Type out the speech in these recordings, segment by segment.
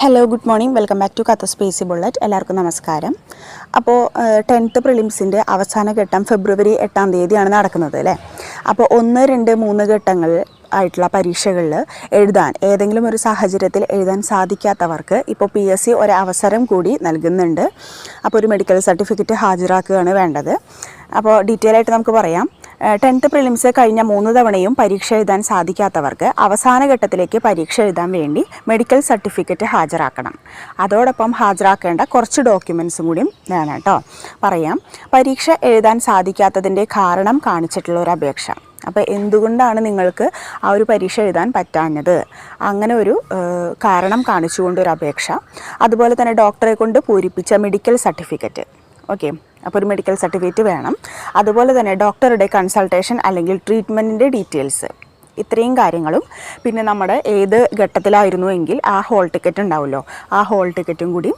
Hello good morning welcome back to Katha spacey bullet എല്ലാവർക്കും നമസ്കാരം. അപ്പോൾ ടെൻത്ത് പ്രിലിംസിന്റെ അവസാന ഘട്ടം ഫെബ്രുവരി എട്ടാം തീയതിയാണ് നടക്കുന്നത് അല്ലേ? അപ്പോൾ ഒന്ന് രണ്ട് മൂന്ന് ഘട്ടങ്ങൾ ആയിട്ടുള്ള പരീക്ഷകളിൽ എഴുതാൻ ഏതെങ്കിലും ഒരു സാഹചര്യത്തിൽ എഴുതാൻ സാധിക്കാത്തവർക്ക് ഇപ്പോൾ പി എസ് സി ഒരവസരം കൂടി നൽകുന്നുണ്ട്. അപ്പോൾ ഒരു മെഡിക്കൽ സർട്ടിഫിക്കറ്റ് ഹാജരാക്കുകയാണ് വേണ്ടത്. അപ്പോൾ ഡീറ്റെയിൽ ആയിട്ട് നമുക്ക് പറയാം. ടെൻത്ത് പ്രിലിംസ് കഴിഞ്ഞ മൂന്ന് തവണയും പരീക്ഷ എഴുതാൻ സാധിക്കാത്തവർക്ക് അവസാന ഘട്ടത്തിലേക്ക് പരീക്ഷ എഴുതാൻ വേണ്ടി മെഡിക്കൽ സർട്ടിഫിക്കറ്റ് ഹാജരാക്കണം. അതോടൊപ്പം ഹാജരാക്കേണ്ട കുറച്ച് ഡോക്യുമെൻസും കൂടിയും വേണം കേട്ടോ. പറയാം പരീക്ഷ എഴുതാൻ സാധിക്കാത്തതിന്റെ കാരണം കാണിച്ചിട്ടുള്ള ഒരു അപേക്ഷ. അപ്പോൾ എന്തുകൊണ്ടാണ് നിങ്ങൾക്ക് ആ ഒരു പരീക്ഷ എഴുതാൻ പറ്റാഞ്ഞത്? അങ്ങനെ ഒരു കാരണം കാണിച്ചുകൊണ്ട് ഒരു അപേക്ഷ. അതുപോലെ തന്നെ ഡോക്ടറെ കൊണ്ട് പൂരിപ്പിച്ച മെഡിക്കൽ സർട്ടിഫിക്കറ്റ്. ഓക്കെ. അപ്പോൾ ഒരു മെഡിക്കൽ സർട്ടിഫിക്കറ്റ് വേണം. അതുപോലെ തന്നെ ഡോക്ടറുടെ കൺസൾട്ടേഷൻ അല്ലെങ്കിൽ ട്രീറ്റ്മെന്റിന്റെ ഡീറ്റെയിൽസ് ഇത്രയും കാര്യങ്ങളും. പിന്നെ നമ്മുടെ ഏത് ഘട്ടത്തിലായിരുന്നു എങ്കിൽ ആ ഹോൾ ടിക്കറ്റ് ഉണ്ടാവുമല്ലോ. ആ ഹോൾ ടിക്കറ്റും കൂടി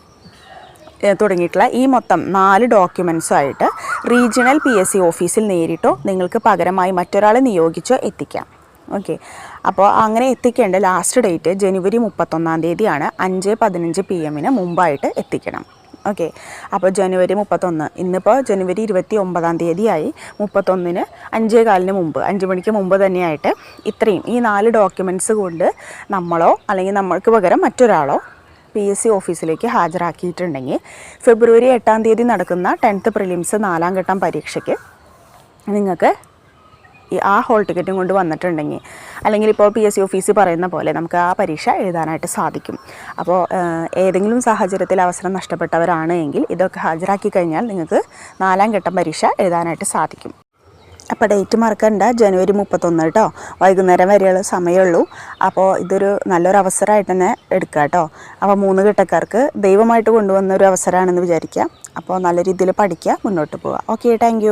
തുടങ്ങിയിട്ടുള്ള ഈ മൊത്തം നാല് ഡോക്യുമെൻസുമായിട്ട് റീജിയണൽ പി എസ് സി ഓഫീസിൽ നേരിട്ടോ നിങ്ങൾക്ക് പകരമായി മറ്റൊരാളെ നിയോഗിച്ചോ എത്തിക്കാം. ഓക്കെ അപ്പോൾ അങ്ങനെ എത്തിക്കേണ്ട ലാസ്റ്റ് ഡേറ്റ് ജനുവരി മുപ്പത്തൊന്നാം തീയതിയാണ് അഞ്ച് പതിനഞ്ച് പി എമ്മിന് മുമ്പായിട്ട് എത്തിക്കണം. ഓക്കെ. അപ്പോൾ ജനുവരി മുപ്പത്തൊന്ന്. ഇന്നിപ്പോൾ ജനുവരി ഇരുപത്തി ഒമ്പതാം തീയതിയായി. മുപ്പത്തൊന്നിന് അഞ്ചേ കാലിന് മുമ്പ് അഞ്ച് മണിക്ക് മുമ്പ് തന്നെയായിട്ട് ഇത്രയും ഈ നാല് ഡോക്യുമെന്റ്സ് കൊണ്ട് നമ്മളോ അല്ലെങ്കിൽ നമ്മൾക്ക് പകരം മറ്റൊരാളോ പി എസ് സി ഓഫീസിലേക്ക് ഹാജരാക്കിയിട്ടുണ്ടെങ്കിൽ ഫെബ്രുവരി എട്ടാം തീയതി നടക്കുന്ന ടെൻത്ത് പ്രിലിംസ് നാലാം ഘട്ടം പരീക്ഷയ്ക്ക് നിങ്ങൾക്ക് ആ ഹോൾ ടിക്കറ്റും കൊണ്ട് വന്നിട്ടുണ്ടെങ്കിൽ അല്ലെങ്കിൽ ഇപ്പോൾ പി എസ് സി ഓഫീസിൽ പറയുന്ന പോലെ നമുക്ക് ആ പരീക്ഷ എഴുതാനായിട്ട് സാധിക്കും. അപ്പോൾ ഏതെങ്കിലും സാഹചര്യത്തിൽ അവസരം നഷ്ടപ്പെട്ടവരാണ് എങ്കിൽ ഇതൊക്കെ ഹാജരാക്കി കഴിഞ്ഞാൽ നിങ്ങൾക്ക് നാലാം ഘട്ടം പരീക്ഷ എഴുതാനായിട്ട് സാധിക്കും. അപ്പോൾ ഡേറ്റ് മറക്കണ്ട ജനുവരി മുപ്പത്തൊന്ന് കേട്ടോ വൈകുന്നേരം വരെയുള്ള സമയമുള്ളൂ. അപ്പോൾ ഇതൊരു നല്ലൊരു അവസരമായിട്ട് തന്നെ എടുക്കുക കേട്ടോ അപ്പോൾ മൂന്ന് ഘട്ടക്കാർക്ക് ദൈവമായിട്ട് കൊണ്ടുവന്ന ഒരു അവസരമാണെന്ന് വിചാരിക്കുക. അപ്പോൾ നല്ല രീതിയിൽ പഠിക്കുക മുന്നോട്ട് പോവുക. Okay thank